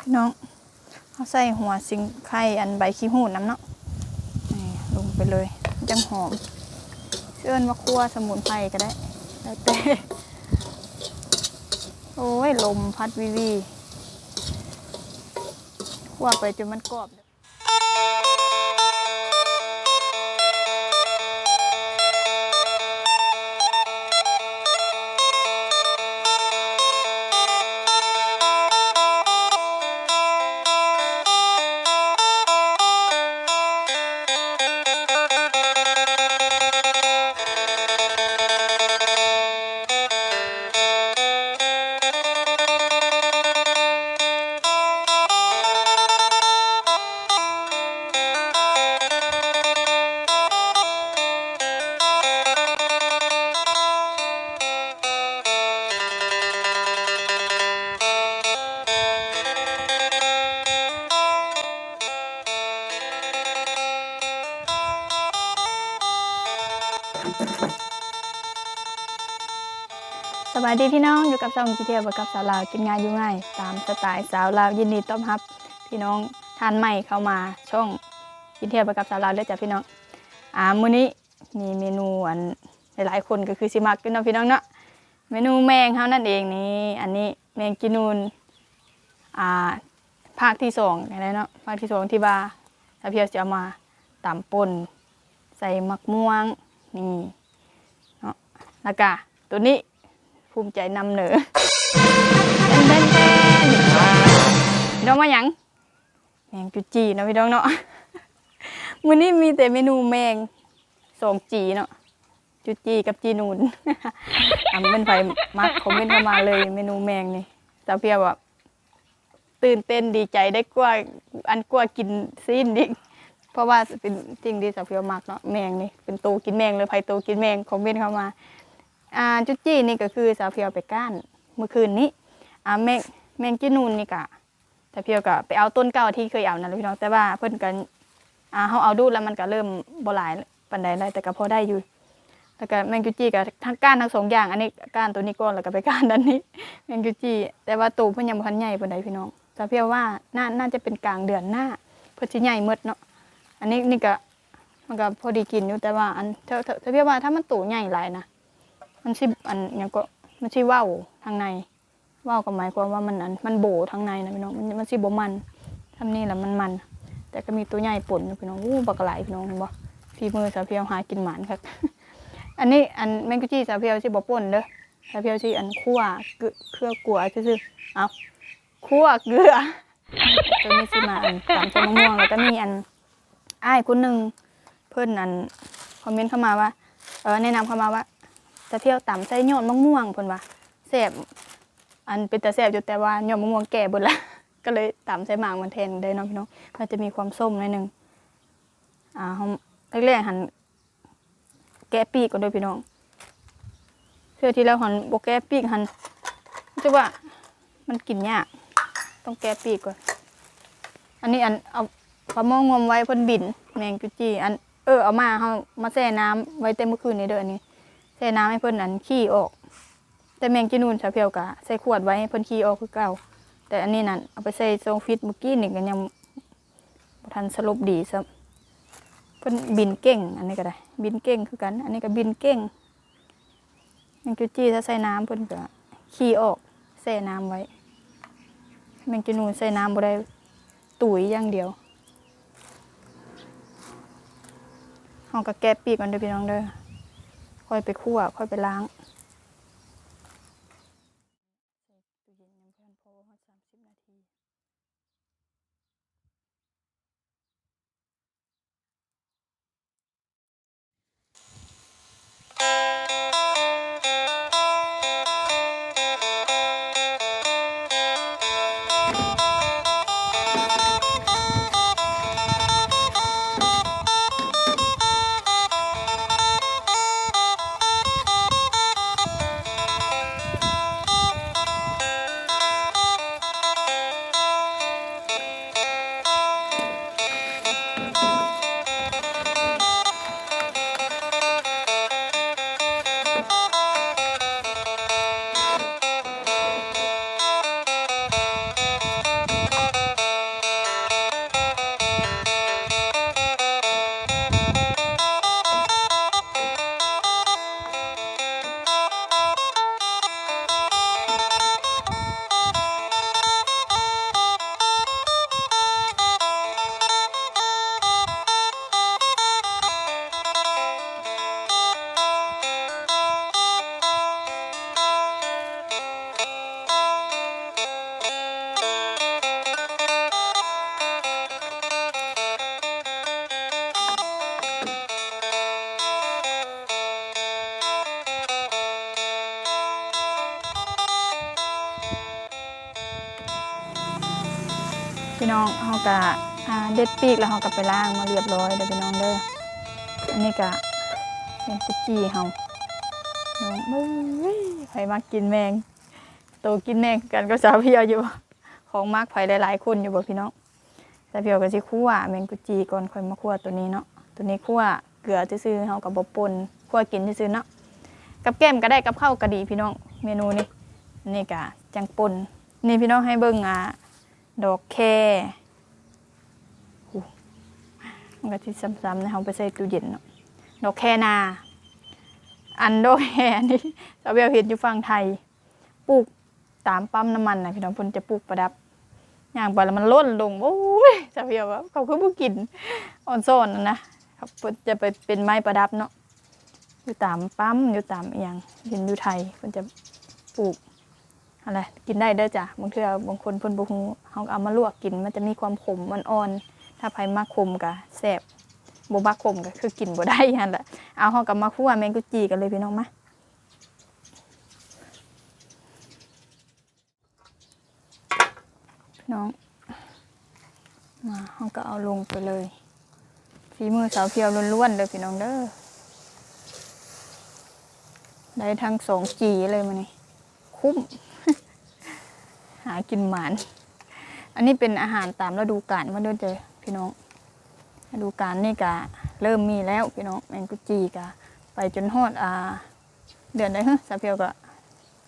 พี่น้องเขาใส่หัวสิงไข่อันใบขี้หูดน้ำเนาะนี่ลงไปเลยจังหอมเชื่อนว่าคั่วสมุนไพรก็ได้แล้วแต่โอ้ย ลมพัดวิวีคั่วไปจนมันกรอบ ดีพี่น้องอยู่กับซองกิเทียบกับสาวลาวกินงานอยู่ง่าย ตามสไตล์สาวลาวยินดีต้อนรับ พี่น้องทานใหม่เข้ามาช่องกินเทียบกับสาวลาวเลยจ้ะพี่น้องอ่ามื้อนี้มีเมนูอันหลายๆคนก็คือสิมักอยู่เนาะพี่น้องเนาะเมนูแมงเฮานั่นเองนี่อันนี้แมงกินูนอ่าภาคที่สองอะไรเนาะภาคที่สองที่บาถ้าเพียวจะเอามาตำป่นใส่มักม่วงนี่เนาะแล้วก็ตัวนี้ ภูมิใจนำเหนือเต้นเต้นเต้นพี่น้องมาหยังแมงจุจีเนาะพี่น้องเนาะมื้อนี้มีแต่เมนูแมงสองจีเนาะจุจีกับจีนูนอะเป็นไฟมักคอมเมนต์เข้ามาเลยเมนูแมงนี่สาวเพียแบบตื่นเต้นดีใจได้กว่าอันกว่ากินซีนดิเพราะว่าเป็นจริงดีสาวเพียวมักเนาะแมงนี่เป็นโตกินแมงเลยไผโตกินแมงคอมเมนต์เข้ามา อ่าจุดจี้นี่ก็คือสาวเพียวไปก้านเมื่อคืนนี้อ่าแมงแมงจีนูนนี่กะสาวเพียวก็ไปเอาต้นเก่าที่เคยเอานั่นแหละพี่น้องแต่ว่าเพิ่นกันอ่าเฮาเอาดูแล้วมันก็เริ่มบ่หลายปานใดแล้วแต่ก็พอได้อยู่แล้วก็แมงจุจี้ก็ทั้งก้านทั้งสองอย่าง อันนี้ก้านตัวนี้ก่อนแล้วก็ไปก้านด้านนี้แมงจุจี้แต่ว่าตูเพิ่นยังบ่ทันใหญ่ปานใดพี่น้องสาวเพียวว่าน่าน่าจะเป็นกลางเดือนหน้าเพิ่นสิใหญ่หมดเนาะอันนี้นี่ก็มันก็พอดีกินอยู่แต่ว่าอันเธอเธอเพียวว่าถ้ามันตูใหญ่หลายนะ มันชิอันหยังก็มันชิว้าวทางในว้าวก็หมายความว่ามันอันมันโบทางในนะพี่น้องมันมันชิบ่มันทำนี่แหละมันมัน แต่ก็มีตัวใหญ่ป่นพี่น้องอู้บักหลายพี่น้องเห็นบ่ฝีมือสาวเพียวหากินหมานครับอันนี้อันแมงกุจี้สาวเพียวชิบ่ป่นเด้อสาวเพียวชิอันคั่วเกลือเครือกัวซื่อๆเอาคั่วเกลือตัวนี้สิมาอันตามใจมะม่วงแล้วก็มีอันอ้ายคนหนึ่งเพิ่อนอันคอมเมนต์เข้ามาว่าเออแนะนำเข้ามาว่า จะเที่ยวต่ำใส่ยอดมะม่วงเพิ่นว่าแซ่บอันเป็นแต่แซ่บอยู่แต่ว่ายอดมะม่วงแก่เบิดละก็เลยต่ำใส่หมากมันแทนได้เนาะพี่น้องมันจะมีความส้มหน่อยนึงอ่าเฮาแรกๆหันแกะปีกก่อนเด้วยพี่น้องเทื่อที่แล้วหันบ่แกะปีกหันรู้สึกว่ามันกินยากต้องแกะปีกก่อน อันนี้อันเอาปลาหม้องวมไว้เพิ่นบิน แมงจุจี้อันเออเอามาเฮามาแช่น้ำไว้เต็มเมื่อคืนนี้เด้ออันนี้ ใส่น้ำให้เพิ่นนั้นขี้ออก แต่แมงจีนูนชาเพียวกะใส่ขวดไว้ให้เพิ่นขี้ออกคือเก่า แต่อันนี้นั่นเอาไปใส่โซฟิตเมื่อกี้นี่ก็ยังทันสลบดีซะเพิ่นบินเก่ง อันนี้ก็ได้ บินเก่งคือกัน อันนี้ก็บินเก่งแมงจูจี้ถ้าใส่น้ำเพิ่นก็ขี้ออกแช่น้ำไว้แมงจีนูนใส่น้ำบ่ได้ตุ๋ยอย่างเดียวเฮาก็แกะปีกก่อนเด้อพี่น้องเด้อ ค่อยไปคั่ว ค่อยไปล้างตู้เย็นยังเพื่อนพอว่าสามสิบนาทีเก็เด็ดปีกแล้วเฮาก็ไปล้างมาเรียบร้อยเด้อพี่น้องเด้ออันนี้ก็เป็นกุจีเฮาน้องเอ้ยใครมักกินแมงโตกินแมงกันก็สาวเพียวอยู่ของมักไผหลายๆคนอยู่บ่พี่น้องแต่เพียวก็สิคั่วแมงกุจีก่อนค่อยมาคั่วตัวนี้เนาะตัวนี้คั่วเกลือซื่อๆเฮาก็บ่ป่นคั่วกินซื่อๆเนาะกับแก้มก็ได้กับข้าวก็ดีพี่น้องเมนูนี้นี่ก็จังป่นนี่พี่น้องให้เบิ่งอ่าดอกแค มันก็ที่ซ้ำๆนะเขาไปใส่ตู้เย็นเนาะดอกแคนา อันดอกแคนี่เราเบียวเห็นอยู่ฝั่งไทยปลูกตามปั๊มน้ำมันนะพี่น้องพิ่นจะปลูกประดับอย่างไปแล้วมันล่นลงโอ้ยจะเบียวว่าเขาคือผู้กินอ่อนโซนนะครับเพิ่นจะไปเป็นไม้ประดับเนาะอยู่ตามปั๊มอยู่ตามเอียงเห็นอยู่ไทยพิ่นจะปลูกอะไรกินได้เด้อจ้ะบางเทื่อบางคนพิ่นบ่ฮู้เฮาเอามาลวกกินมันจะมีความขมมันอ่อน ถ้าไผมักขมก็แซ่บบ่มักขมก็คือกินบ่ได้หั่นแหละเอาเฮาก็มาคั่วแมงกุจีกันเลยพี่น้องมาพี่น้องมาเฮาก็เอาลงไปเลยฝีมือสาวเพียวล้วนๆเด้อพี่น้องเด้อได้ทั้งสองจีเลยมื้อนี้คุ้ม หากินหมาน อันนี้เป็นอาหารตามฤดูกาลมาเด้อเจอ พี่น้องฤดูกาลนี่กะเริ่มมีแล้วพี่น้องแมงกุจีกะไปจนฮอดอ่าเดือนได้ฮะสาเพียวก็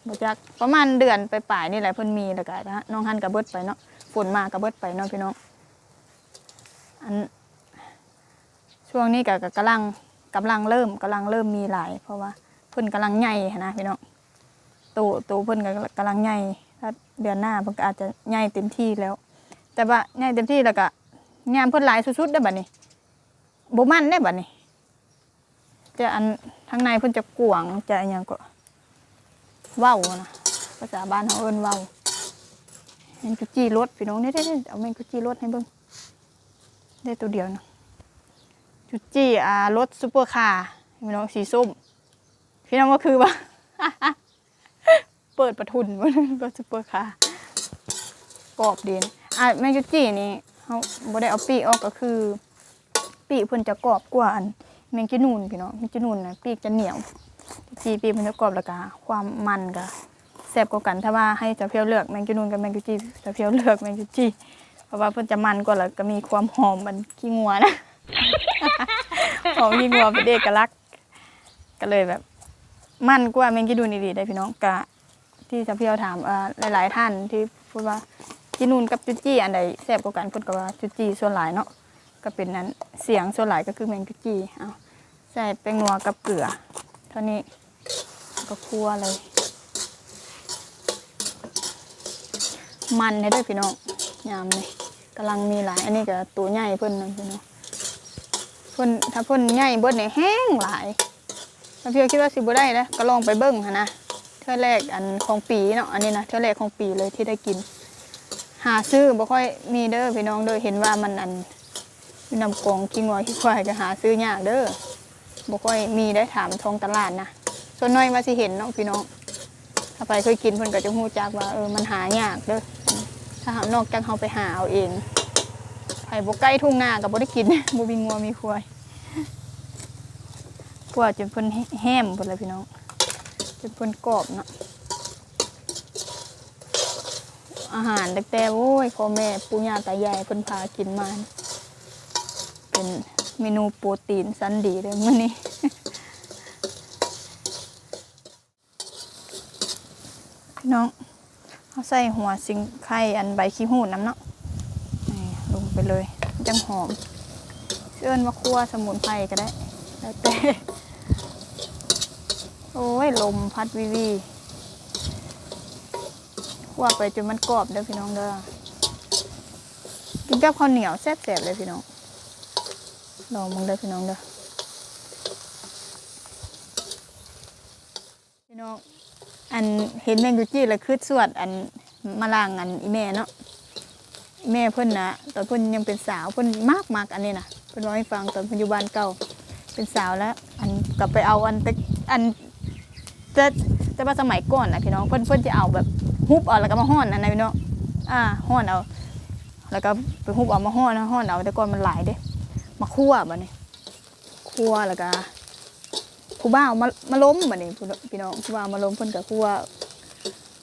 บจักประมาณเดือนไปปลายนี่แหละเพิ่นมีแล้วก็นะน้องหันกับเบิดไปเนาะฝนมากับเบิดไปเนาะพี่น้องอันช่วงนี้ก็กำลังกำลังเริ่มกำลังเริ่มมีหลาย เพราะว่าเพิ่นกำลังใหญ่นะพี่น้องโตโตเพิ่นก็กำลังใหญ่ถ้าเดือนหน้าเพิ่นก็อาจจะใหญ่เต็มที่แล้ว แต่ว่าใหญ่เต็มที่แล้วก็ งามเพิ่นหลายสุดๆได้บัดนี้บ่มันได้บัดนี้แต่อันทางในเพิ่นจะกวงจะอหยังก็เว้านะภาษาบ้านเฮาเอิ้นเว้าแมงกุจีรสพี่น้องเด้ๆๆเอาแมงกุจีรสให้เบิ่งได้ตัวเดียวนะจุจีอ่ารสซุปเปอร์คาร์พี่น้องสีส้ม พี่น้องก็คือว่า เปิดประทุนว่าก็ซุปเปอร์คาร์กรอบดีนอะแมงจุจี้นี่ เขาบ่ได้เอาปีกออกก็คือ ปีกเพิ่นจะกรอบกว่าอันแมงจีนูนพี่น้องแมงจีนูนนะปีกจะเหนียวจีปีกมันจะกรอบแล้วก็ความมันก็แซ่บกว่ากันถ้าว่าให้จะเพียวเลือกแมงจีนูนกับแมงจีจะเพียวเลือกแมงจีเพราะว่าเพิ่นจะมันกว่าแล้วก็มีความหอมมันขี้งัวนะหอมขี้งัวเป็นเอกลักษณ์ก็เลยแบบ มันกว่าแมงกีนูนดีๆได้พี่น้องกะที่จะเพียวถามหลายๆท่านที่พูดว่า กีนูนกับจุจี้อันใดแซ่บกว่ากันพูดกับว่าจุจี้ส่วนหลายเนาะก็เป็นนั้นเสียงส่วนหลายก็คือแมงจุจี้เอาใส่แป้งนัวกับเกลือ เท่านี้ก็คั่วเลย มันให้ด้วยพี่น้องยามเลยกำลังมีหลาย อันนี้ก็ตัวใหญ่เพิ่นนะพี่น้องเพิ่นถ้าเพิ่นใหญ่เบิดเนี่ยแห้งหลายถ้าพี่คิดว่าสิบ่ได้นะก็ลองไปเบิ้งนะเทื่อแรกอันของปีเนาะอันนี้นะเทื่อแรกของปีเลยที่ได้กิน หาซื้อบ่ค่อยมีเด้อพี่น้องเด้อเห็นว่ามันอันนำกองกิ้งวอยขี้ควายก็หาซื้อยากเด้อบ่ค่อยมีได้ถามทองตลาดนะส่วนน้อยมาสิเห็นเนาะพี่น้องถ้าไปเคยกินเพิ่นก็จะฮู้จักว่าเออมันหายากเด้อถ้าหานอกจากเฮาไปหาเอาเองไผบ่ใกล้ทุ่งนาก็บ่ได้กินบ่มีงัวมีควายกว่าจนเพิ่นแห้มหมดเลยพี่น้องจนเพิ่นกรอบเนาะ อาหารตั้งแต่โอ้ยพ่อแม่ปู่ย่าตายายเพิ่นพากินมา เป็นเมนูโปรตีนสันดีเลยมื้อนี้พี่น้องเขาใส่หัวสิงไข่อันใบขี้หูน้ำเนาะลงไปเลยจังหอมเชิญมาคั่วสมุนไพรก็ได้ แล้วแต่ โอ้ย ลมพัดวิวี ว่าไปจนมันกรอบเด้อพี่น้องเด้อกินกับข้าวเหนียวแซ่บๆเลยพี่น้องลองมึงเด้อพี่น้องเด้อพี่น้องอันเห็นแมงกุจี้แล้วคือสวดอันมาล่างอันอีแม่เนาะแม่เพิ่นนะตอนเพิ่นยังเป็นสาวเพิ่นมากมากอันนี้นะเพิ่นร้องให้ฟังตอนเพิ่นอยู่บ้านเก่าเป็นสาวแล้ว อันกลับไปเอาอันแตะอันจะจะมาสมัยก่อนนะพี่น้องเพิ่นเพิ่นจะเอาแบบ ฮุบเอาแล้วก็มาห่อนอันนะพี่น้องอ่าห่อนเอา แล้วก็ไปฮุบเอามาห่อนะห่อนเอาแต่ก่อนมันหลายเด้มาคั่วบัดนี้คั่วแล้วก็ผู้บ่าวมามาล้มบัดนี้ผู้พี่น้องผู้บ่าวมาล้มเพิ่นก็คั่ว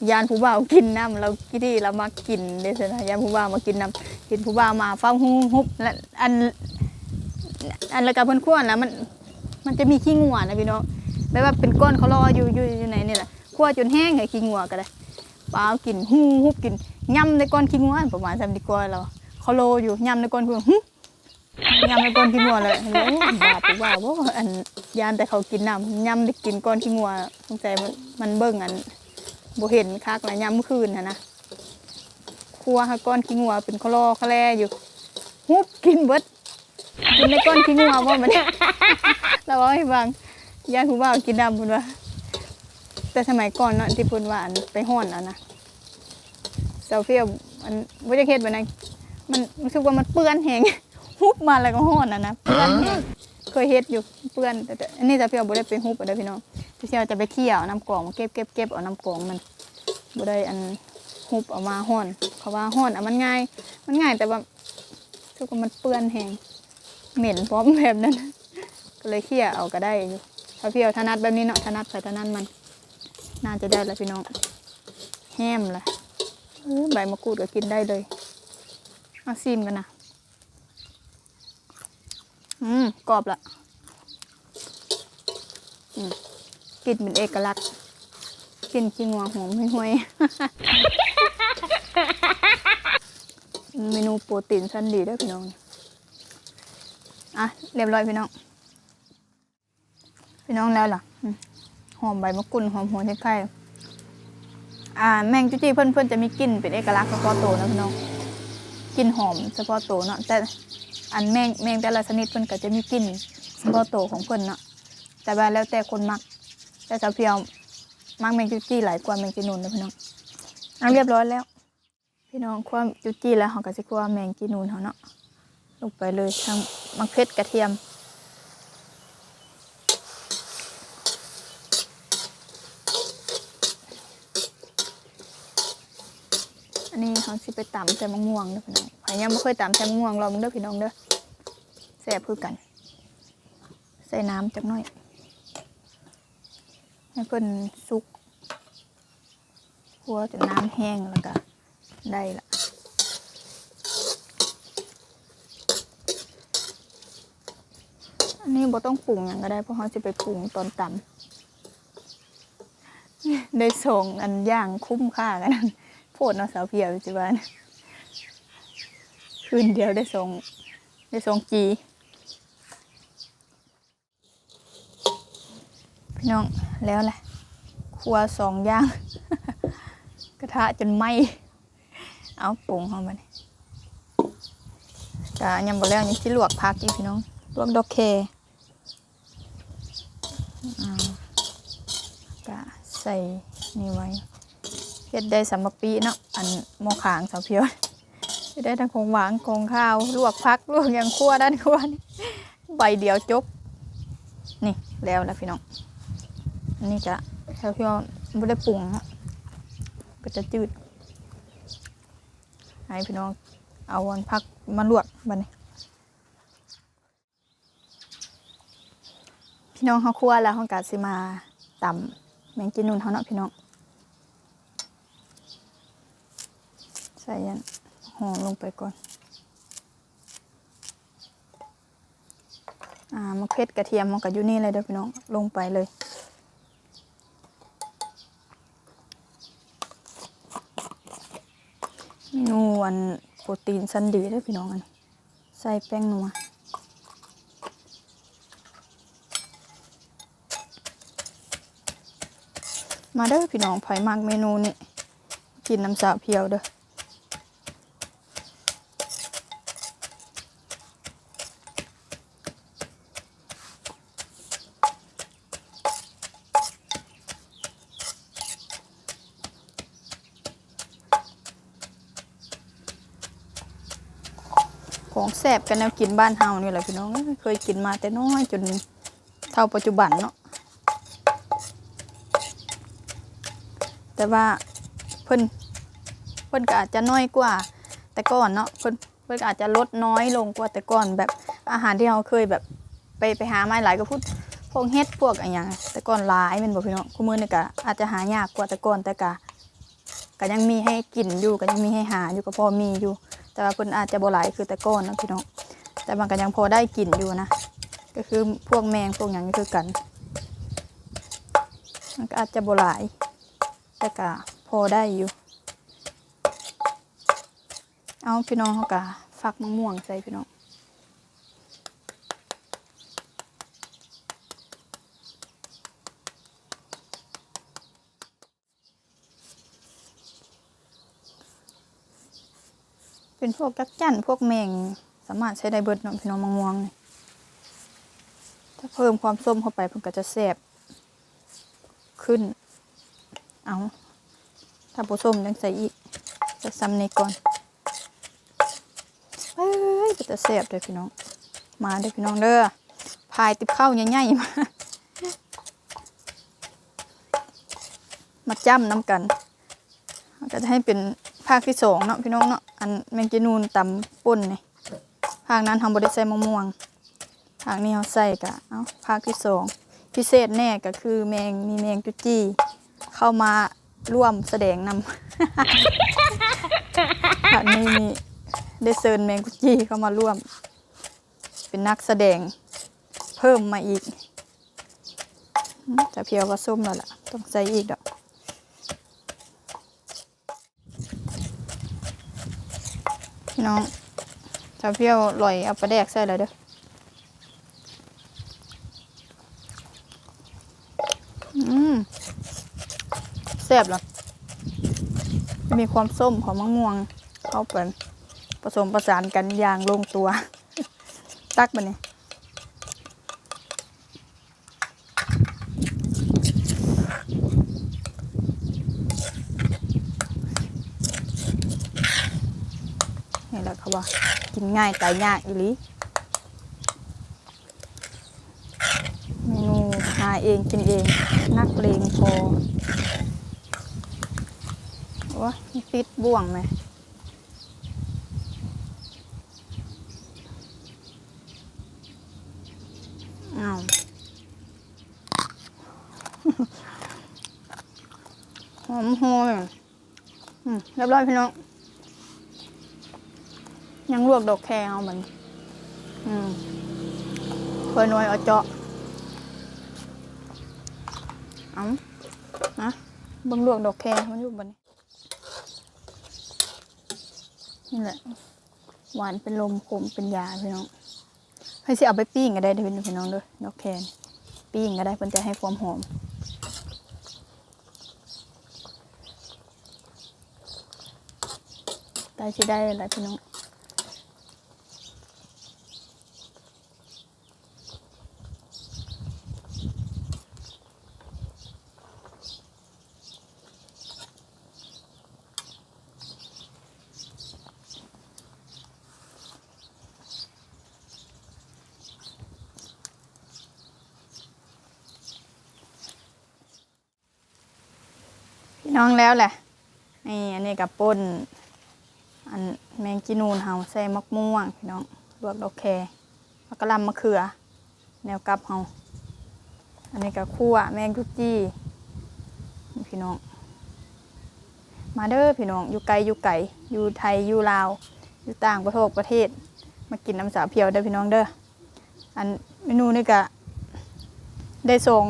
ยานผู้บ่าวกินน้ำเรากี่ที่เรามากินเด้ซั่นนะยานผู้บ่าวมากินน้ำกินผู้บ่าวมาเฝ้าฮุบฮุบและอันอันแล้วก็เพิ่นคั่วนะมันมันจะมีขี้งัวนะพี่น้องแบบว่าเป็นก้อนเขารออยู่อยู่อยู่ไหนนี่แหละคั่วจนแห้งไงขี้งัวก็ได้ ปลากินฮู้ฮุบกินย่ำในก้อนขี้งัวประมาณสามดีกว่าเราเขาโลอยู่ย่ำในก้อนขี้งัวหึย่ำในก้อนขี้งัวเลยโอ้บาปว่าว่าอันยานแต่เขากินน้ำย่ำได้กินก้อนขี้งัวสงสัยมันมันเบิ่งอันบ่เห็นคักแล้วย่ำเมื่อคืนนะนะคัวก้อนขี้งัวเป็นเขารอเขาแลอยู่ฮุบกินเบิดกินในก้อนขี้งัวว่ามันเราเอาให้ฟังญาติผู้บ่าวกินดำพุ่นว่า แต่สมัยก่อนเนาะที่พุ่นว่าอันไปห้อนเอะนะเซลเฟียมันบ่ได้เฮ็ดแบบนั้นมันรู้สึกว่ามันเปื้อนแหงฮุบมาแล้วก็ห้อนอะนะเปื้อนแหงเคยเฮ็ดอยู่เปื้อนแต่แต่อันนี้เซลเฟียบ่ได้ไปฮุบอะเด้อพี่น้องพี่เซียวจะไปเคี่ยวเอาน้ำกรองมาเก็บเก็บเก็บเอาน้ำกรองมันบ่ได้อันฮุบเออกมาห้อนเขาว่าห้อนอะมันง่าย มันง่ายแต่ว่ารู้สึกว่ามันเปื้อนแหงเหม็นพร้อมแบบนั้นก็เลยเคี่ยเอาก็ได้อยู่ถ้าเพียวถนัดแบบนี้เนาะถนัดใส่ถนัดมัน น่าจะได้แล้วพี่น้องแฮมละใบมะกรูดก็กินได้เลยเอาซีมกันนะ อืม กรอบละอืมกลิ่นเป็นเอกลักษณ์กลิ่นขี้งัวหอมห่วยเมนูโปรตีนชั้นดีด้วยพี่น้อง อะ เรียบร้อยพี่น้อง พี่น้องแล้วล่ะอืม หอมใบมะกรูดหอมหัวไชไข่อ่าแมงจุจี้เพื่อนเพื่อนๆจะมีกลิ่นเป็นเอกลักษณ์เฉพาะตัวนะพี่น้องกลิ่นหอมเฉพาะตัวเนาะแต่อันแมงแมงแต่ละชนิดเพื่อนก็จะมีกลิ่นเฉพาะตัวของเพื่อนเนาะแต่ว่าแล้วแต่คนมัก แต่สาวเพียวมักแมงจุจี้หลายกว่าแมงจีนูนนะพี่น้องเอาเรียบร้อยแล้ว พี่น้องความจุจี้แล้วเขาก็จะคั่วแมงจีนูนเขาเนาะลงไปเลยทั้งมะเขือกระเทียม อันนี้ เขาสิไปตำใส่มะม่วงเด้อพี่น้องใครยังไม่เคยตำใส่มะม่วงลองเด้อพี่น้องเด้อแซ่บคือกัน ใส่น้ำจักหน่อย ให้เพิ่นสุกหัวจนน้ำแห้งแล้วก็ได้ละอันนี้บ่ต้องปรุงยังก็ได้เพราะเขาจะไปปรุงตอนตำได้ส่งอันย่างคุ้มค่ากันนั่น พดเนาะสาวเพียวจิบ้านคืนเดียวได้ส่งได้ส่งจีพี่น้องแล้วแหละครัวสองอย่าง กระทะจนไหมเอาปรุงเข้ามาเนี่ยกะยังบ่แล้วยังที่ลวกพักอีกพี่น้องลวกดอกเคเอากะใส่นี่ไว้ เฮ็ดได้สำหรับปีเนาะอันหมอขางสาวเพียวได้ทั้งของหวานของข้าวลวกพักลวกอย่างคั่วด้านคั่วนี่ใบเดียวจบนี่แล้วแล้วพี่น้องอันนี้จะสาวเพียวไม่ได้ปรุงนะก็จะจืดให้พี่น้องเอาวันพักมาลวกบัดนี้พี่น้องเขาคั่วแล้วเขากาสิมาตำแมงจีนูนเขาเนาะพี่น้อง ส่ยันหอมลงไปก่อน อ่ามะเขือกระเทียมมันก็อยู่นี่เลยเด้อพี่น้อง ลงไปเลยเมนูอันโปรตีนสันดีเด้อพี่น้องอันใส่แป้งนัวมาเด้อพี่น้องไผ่มักเมนูนี่กินน้ำสาเพียวเด้อ ของแสบกันแนวกินบ้านเฮานี่แหละพี่น้องเคยกินมาแต่น้อยจนเท่าปัจจุบันเนาะแต่ว่าเพิ่นเพิ่นก็อาจจะน้อยกว่า แต่ก่อนเนาะเพิ่นเพิ่นอาจจะลดน้อยลงกว่าแต่ก่อนแบบอาหารที่เราเคยแบบไปไปหาไมาหลายก็พูดพวกเฮ็ดพวกอะไรอย่างแต่ก่อนหลายแมันบอกพี่น้องคู่มือนี่ก็อาจจะหายากกว่าแต่ก่อนแต่ก็ก็ยังมีให้กินอยู่ก็ยังมีให้หาอยู่ก็พอมีอยู่ แต่ว่าเพิ่นอาจจะบ่หลายคือแต่ก้อนนะพี่น้องแต่มันก็ยังพอได้กลิ่นอยู่นะ ก็คือพวกแมงพวกอย่างนี้คือกัน มันก็อาจจะบ่หลาย แต่ก็พอได้อยู่ เอาพี่น้องเขากะฟักมะม่วงใส่พี่น้อง เป็นพวกจักจั่นพวกแมง สามารถใช้ได้เบิดเนาะพี่น้องมะม่วงนี่ถ้าเพิ่มความส้มเข้าไปมันก็จะแซ่บขึ้น เอาถ้าผสมยังใส่อีกจะซ้ำนี้ก่อนเฮ้ยจะแซ่บเลยพี่น้อง มาเด้อพี่น้องเด้อพายติบข้าวใหญ่ๆมามาจ้ำน้ำกันก็จะให้เป็นภาคที่สองเนาะพี่น้องเนาะ อันแมงจีนูนตำป่นนี่ภาคนั้นทำบริใส่มะม่วงภาคนี้เขาใส่กะเอาภาคที่สองพิเศษแน่ก็คือแมงมีแมงจุจี้เข้ามาร่วมแสดงนำอันนี้มีได้เซิญแมงกุจี้เข้ามาร่วม เป็นนักแสดงเพิ่มมาอีกจะเพียวก็ส้มแล้วล่ะ ต้องใส่อีกดอก พี่น้องชาวเพียวลอยเอาปลาแดกใส่เลยเด้ออืมแซ่บเหรอมีความส้มของมะม่วงเข้าไปผสมประสานกันอย่างลงตัว ตักมาเนี่ยนี่แหละ เขาว่ากินง่ายตายยากอีหลีเมนูหาเองกินเอง นักเลงพอโอ้ยมีติดบ่วงไหมอ้าวหอมโหยอืมเรียบร้อยพี่น้อง ยังลวกดอกแคเอามันอืมเคยน้อยเอาเจาะเอานะบิ่งลวกดอกแคมันอยู่บนนี้นี่แหละ หวานเป็นลมขมเป็นยาพี่น้องให้สิเอาไปปิ้งก็ได้เด้อพี่น้องด้อดอกแคนปิ้งก็ได้เพิ่นจะให้ความหอมได้สิได้อะไรพี่น้อง น้องแล้วแหละนี่อันนี้กับป่นอันแมงจีนูนเฮาใส่มักม่วงพี่น้องลวกดอกแครมะกะลำมะเขือ แนวกับเฮาอันนี้กับคั่วแมงกุจี้พี่น้อง มาเด้อพี่น้องอยู่ไกลอยู่ไกลอยู่ไทยอยู่ลาว อยู่ต่างประเทศประเทศ มากินน้ำสาเพียวเด้อพี่น้องเด้ออันเมนูนี่ก็ได้ส่ง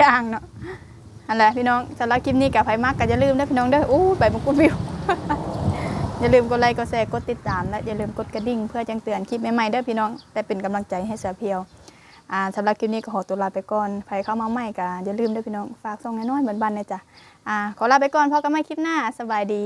ย่างเนาะ อันแหละพี่น้องสำหรับคลิปนี้กับไฟมากก็อย่าลืมนะพี่น้องเด้ออู้ใบมะกรูดวิว อย่าลืมกดไลค์กดแชร์กดติดตามและอย่าลืมกดกระดิ่งเพื่อแจ้งเตือนคลิปใหม่ๆเด้อพี่น้อง แต่เป็นกำลังใจให้เสาวเพียวอ่าสำหรับคลิปนี้ก็ขอตัวลาไปก่อนใครเข้ามาใหม่ก็อย่าลืมเด้อพี่น้องฝากส่งน้อยๆเหมือนบันนะจ๊ะอ่าขอลาไปก่อนพบกันใหม่คลิปหน้าสบายดี